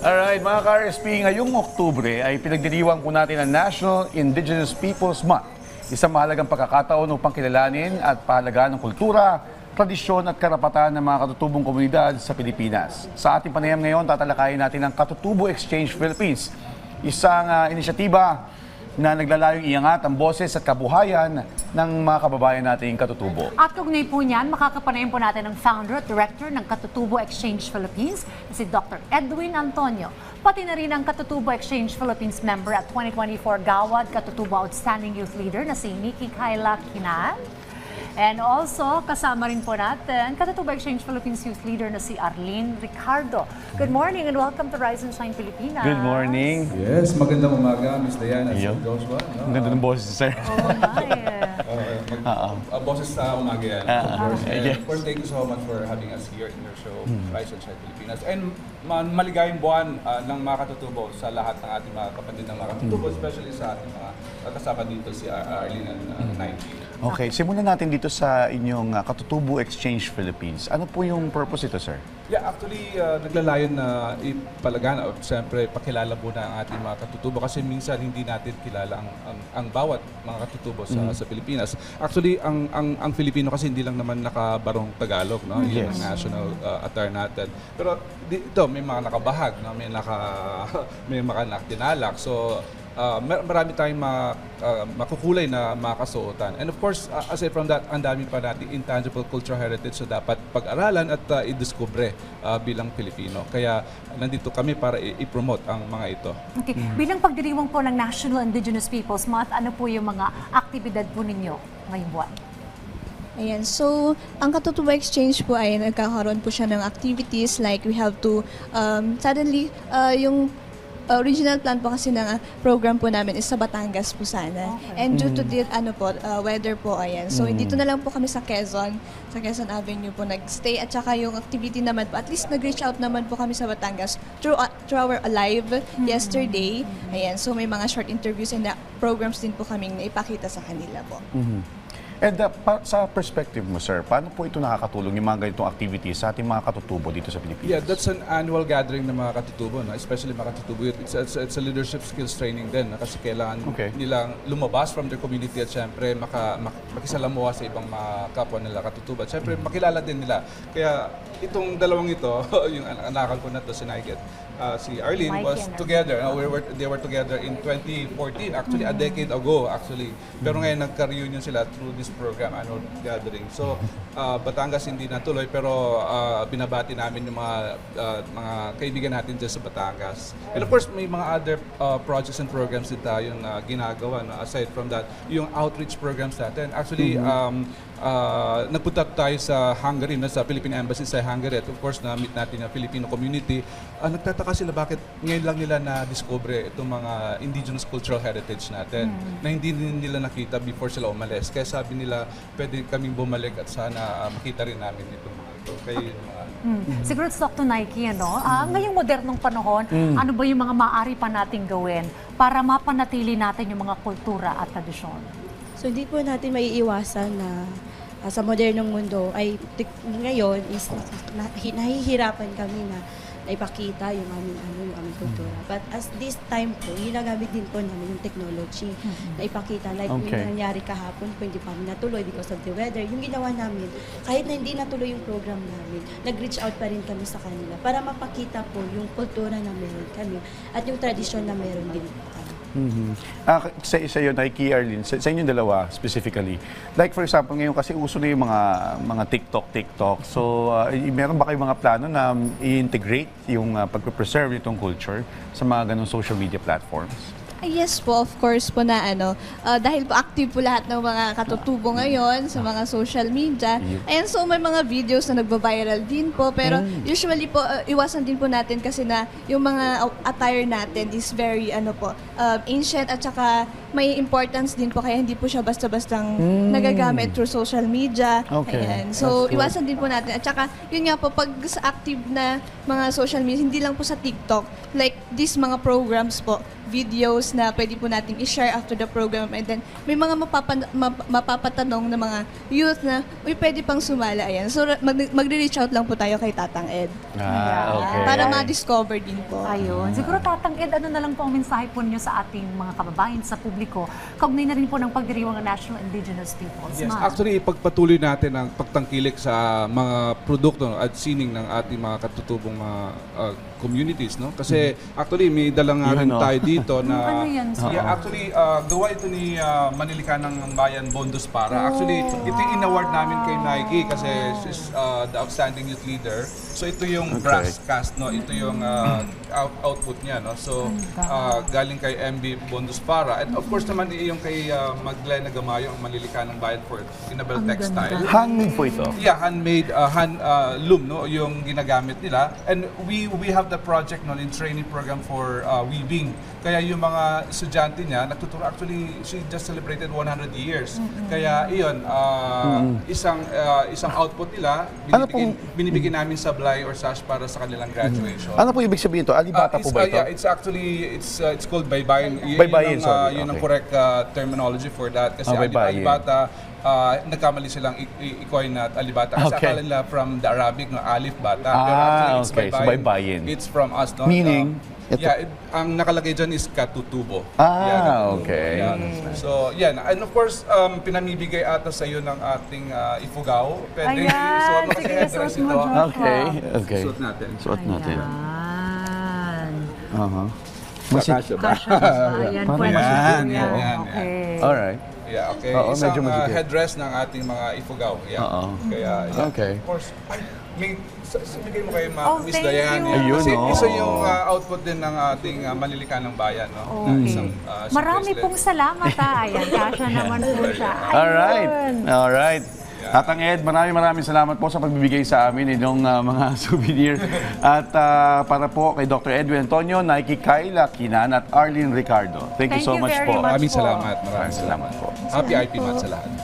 Alright, mga ka-RSP, ngayong Oktubre ay pinagdiriwang po natin ang National Indigenous Peoples Month. Isang mahalagang pagkakataon upang kilalanin at pahalagaan ng kultura, tradisyon at karapatan ng mga katutubong komunidad sa Pilipinas. Sa ating panayam ngayon, tatalakayin natin ang Katutubo Exchange Philippines, isang ah, inisyatiba na naglalayong iangat ang boses at kabuhayan ng mga kababayan nating katutubo. At kaugnay po niyan, makakapanayin po natin ang founder at director ng Katutubo Exchange Philippines, si Dr. Edwin Antonio. Pati na rin ang Katutubo Exchange Philippines member at 2024 Gawad Katutubo Outstanding Youth Leader na si Nikki Kyla Kinan. And also, kasama rin po natin, Katutubo Exchange Philippines Youth Leader na si Arlene Ricardo. Good morning and welcome to Rise and Shine Pilipinas. Good morning. Yes, magandang umaga, Miss Diana. Sir Joshua. No? Ang ganda ng boses, sir. Oo nga eh. Uh, uh, boses sa umaga yan. of course. And yes. of course, thank you so much for having us here in your show, Rise and Shine Pilipinas. And ma- maligayang buwan uh, ng mga katutubo sa lahat ng ating mga kapatid ng mga katutubo, especially sa ating mga kasama dito si Ar- Arlene and uh, Nike. Okay, simulan natin dito sa inyong uh, Katutubo Exchange Philippines. Ano po yung purpose ito, sir? Yeah, actually, uh, naglalayon na ipalagan at siyempre pakilala muna ang ating mga katutubo kasi minsan hindi natin kilala ang, ang, ang bawat mga katutubo sa, sa Pilipinas. Actually, ang, ang, ang Filipino kasi hindi lang naman nakabarong Tagalog, no? Yun Yes. ang national uh, attire natin. Pero di- ito, may mga nakabahag, no? may, naka, may mga naktinalak. So, uh, mar- marami tayong ma, uh, makukulay na mga kasuotan. And of course, uh, aside from that, ang dami pa natin intangible cultural heritage na dapat pag-aralan at uh, i-discover uh, bilang Pilipino. Kaya nandito kami para i-promote ang mga ito. Okay. Bilang pagdiriwang po ng National Indigenous Peoples Month, ano po yung mga aktibidad po ninyo ngayong buwan? Ayan, so ang Katutubo Exchange po ay nagkakaroon po siya ng activities like we have to, um, suddenly, uh, yung original plan po kasi ng uh, program po namin is sa Batangas po sana. Okay. And due to the ano po, uh, weather po, ayan. So dito na lang po kami sa Quezon, sa Quezon Avenue po nagstay at saka yung activity naman po, at least nag-reach out naman po kami sa Batangas through, uh, through our live yesterday. Ayan, so may mga short interviews and uh, programs din po kaming naipakita sa kanila po. And uh, pa- sa perspective mo, sir, paano po ito nakakatulong yung mga ganitong activities sa ating mga katutubo dito sa Pilipinas? Yeah, that's an annual gathering ng mga katutubo, no? especially mga katutubo. It's, it's, it's a leadership skills training din no? kasi kailangan Okay. nilang lumabas from their community at syempre maka, mak, makisalamuha sa ibang mga kapwa nila katutubo. At syempre makilala din nila. Kaya itong dalawang ito, yung an- anakal ko na to si Nike at uh, si Arlene Mikey was together. no? we were, they were together in 2014, actually a decade ago actually. Pero ngayon nagka-reunion sila through this program, annual gathering. So, uh, Batangas hindi natuloy pero uh, binabati namin yung mga uh, mga kaibigan natin dyan sa Batangas. And of course, may mga other uh, projects and programs din tayong uh, ginagawa. No? Aside from that, yung outreach programs natin. Actually, um, uh, nagpunta tayo sa Hungary, no? sa Philippine Embassy sa Hungary. At of course, na-meet natin yung Filipino community. Uh, nagtataka sila bakit ngayon lang nila na-discover itong mga indigenous cultural heritage natin na hindi din nila nakita before sila umalis. Kaya sabi nila, pwede kaming bumalik at sana uh, makita rin namin itong mga ito. Kaya yun, mga Hmm. Siguro sa Dr. Nike, ano, ah, ngayong modernong panahon, ano ba yung mga maaari pa nating gawin para mapanatili natin yung mga kultura at tradisyon? So hindi po natin maiiwasan na ah, sa modernong mundo ay ngayon is na, hi- nahihirapan kami na naipakita yung aming ano yung aming kultura. But as this time po, ginagamit din po namin yung technology na ipakita. Like Okay. yung nangyari kahapon po, hindi pa kami natuloy because of the weather. Yung ginawa namin, kahit na hindi natuloy yung program namin, nag-reach out pa rin kami sa kanila para mapakita po yung kultura na meron kami at yung tradisyon na meron din Mhm. Ah, sa isa yun, Nike, Arlene, sa, sa inyong dalawa specifically. Like for example, ngayon kasi uso na yung mga, mga TikTok, TikTok. So, ah, y- meron ba kayong mga plano na um, i-integrate yung uh, pag-preserve itong culture sa mga ganong social media platforms? Ah, Yes po, of course po na ano, ah, dahil po active po lahat ng mga katutubo ngayon sa mga social media. Ayan, so may mga videos na nagba-viral din po. Pero usually po, ah, iwasan din po natin kasi na yung mga attire natin is very ano po, ah, ancient at saka may importance din po kaya hindi po siya basta-bastang nagagamit through social media. Okay. Ayan. That's So, good. iwasan din po natin. At saka, yun nga po, pag sa active na mga social media, hindi lang po sa TikTok, like these mga programs po, videos na pwede po natin i-share after the program. And then, may mga mapapa- map- mapapatanong na mga youth na, uy, pwede pang sumala. Ayan. So, mag- magre-reach out lang po tayo kay Tatang Ed. Ah, okay. Para ma-discover din po. Ayun. Siguro Tatang Ed, ano na lang po ang mensahe po niyo sa ating mga kababayan, sa publiko, kaugnay na rin po ng pagdiriwang ng National Indigenous Peoples Yes, Month. actually ipagpatuloy natin ang pagtangkilik sa mga produkto at sining ng ating mga katutubong mga uh, communities, no? Kasi actually may dala nga Yun, rin no? tayo dito na Ano yan, sir? Yeah, actually uh, gawa ito ni uh, Manilikanang Bayan Bondos para. Actually, Oh. ito yung in-award namin kay Nike kasi she's uh, the outstanding youth leader. So ito yung Okay. brass cast, no? Ito yung uh, out- output niya, no? So uh, galing kay MB Bondos para. And of course naman yung kay uh, Magdalena Gamayo, ang Manilikanang Bayan for Tinabel Textile. Handmade po ito. Yeah, handmade, uh, hand uh, loom, no, yung ginagamit nila. And we we have the project no, in training program for uh, weaving. Kaya yung mga estudyante niya, nagtuturo, actually, she just celebrated 100 years. Kaya iyon, uh, isang uh, isang output nila, Ano binibigyan, binibigyan namin sablay or sash para sa kanilang graduation. Ano po ibig sabihin ito? Alibata Uh, po ba uh, ito? yeah, it's actually it's uh, it's called baybayin. Baybayin, yun ang, uh, sorry. yun ang correct uh, terminology for that kasi baybayin. alibata uh, nagkamali silang i-coin na at alibata kasi Okay. akala nila from the Arabic no alif bata Ah, pero actually it's okay. So, baybayin. It's from us no. Meaning, Uh, ito- yeah, it- ang nakalagay dyan is katutubo. Ah, Yeah, katutubo. okay. Yeah. So, yan. And of course, um, pinamibigay ata sa iyo ng ating uh, ifugaw. Pwede Ayan, isuot mo kasi sige, headdress suot mo, ito. Okay, okay. Suot natin. Suot natin. Ayan. Uh-huh. Kasya ba? Kasha ba? Ayan, pwede yan, po yan, yan, yan. Okay. Alright. Yeah, okay. Oo, Isang medyo uh, masikip. headdress ng ating mga ifugaw. Yeah. Oo. Kaya, yeah. Okay. Of course, ay, may, sa- sabigay mo kay Ma, Oh, Miss thank Dayan. you. Ayun, Kasi oh. isa yung uh, output din ng ating uh, Manilikanang Bayan. No? Okay. Isang, uh, Marami pong salamat ha. Ayan, kasha naman po siya. Alright. Ayun. Alright. Tatang Ed, maraming maraming salamat po sa pagbibigay sa amin itong uh, mga souvenir. At uh, para po kay Dr. Edwin Antonio, Nike Kyla Kinan at Arlene Ricardo. Thank, you Thank so you much po. Maraming salamat. Maraming salamat. po. Happy IP Month sa lahat.